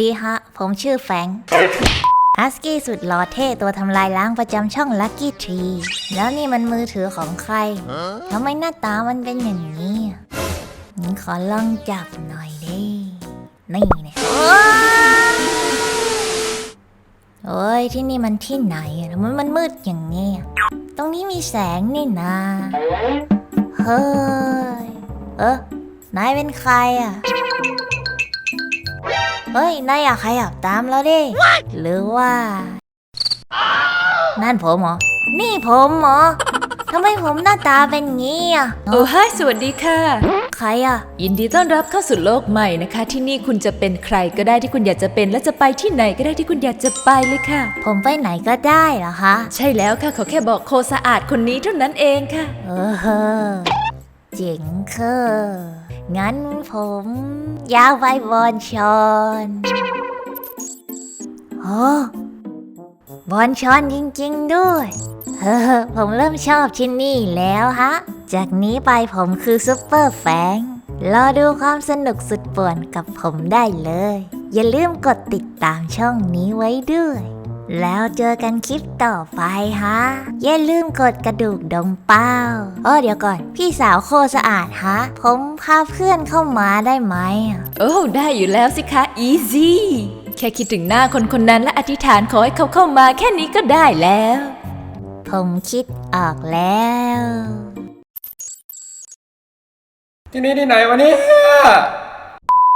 ดีฮะ ผมชื่อแฟงฮัสกี้สุดหล่อเท่ตัวทำลายล้างประจำช่อง Lucky Tree แล้วนี่มันมือถือของใคร ทำไมหน้าตามันเป็นอย่างนี้อ่ขอลองจับหน่อยดินี่เนี่ยโอ้ยที่นี่มันที่ไหนอะทำไมมันมืดอย่างนี้ ตรงนี้มีแสงนี่นาเฮ้ย เออนายเป็นใครอะ เฮ้ย นายอยากขยับตามแล้วดิ หรือว่า นั่นผมเหรอ นี่ผมเหรอทำไมผมหน้าตาเป็นงี้อะ โอ้ฮายสวัสดีค่ะ ใครอะ ยินดีต้อนรับเข้าสู่โลกใหม่นะคะ ที่นี่คุณจะเป็นใครก็ได้ที่คุณอยากจะเป็น และจะไปที่ไหนก็ได้ที่คุณอยากจะไปเลยค่ะ ผมไปไหนก็ได้เหรอคะ ใช่แล้วค่ะเขาแค่บอกโคสะอาดคนนี้เท่านั้นเองค่ะ เออ เจ๋งเคองั้นผมอยากไปบอลชอนโอ้บอลชอนจริงๆด้วยเออผมเริ่มชอบที่นี่แล้วฮะ จากนี้ไปผมคือซุปเปอร์แฟงรอดูความสนุกสุดป่วนกับผมได้เลย อย่าลืมกดติดตามช่องนี้ไว้ด้วย แล้วเจอกันคลิปต่อไปฮะ อย่าลืมกดกระดูกดมเป้าเออเดี๋ยวก่อน พี่สาวโคสะอาดฮะ ผมพาเพื่อนเข้ามาได้ไหมอะโอ้ ได้อยู่แล้วสิคะ easy แค่คิดถึงหน้าคนคนนั้นและอธิษฐานขอให้เขาเข้ามาแค่นี้ก็ได้แล้ว ผมคิดออกแล้ว ที่นี่ที่ไหนวะเนี่ย